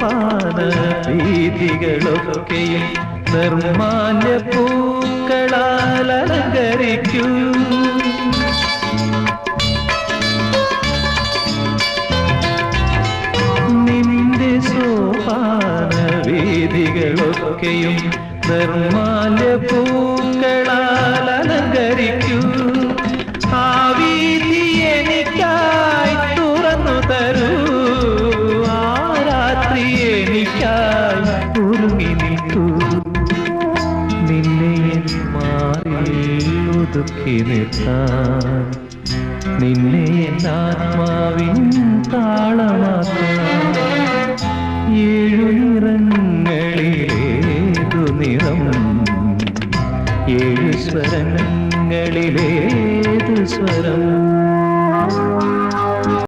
സോപാന രീതികളൊക്കെയും നിർമാല്യ പൂക്കളാൽ അലങ്കരിക്കൂ. നിന്റെ സോപാന വീതികളൊക്കെയും നിർമാല്യ പൂക്കളാൽ നിന്നെ മാറി ഒതുക്കി നിറങ്ങളിലേതു നിറം? ഏഴു സ്വരങ്ങളിലേതു സ്വരം?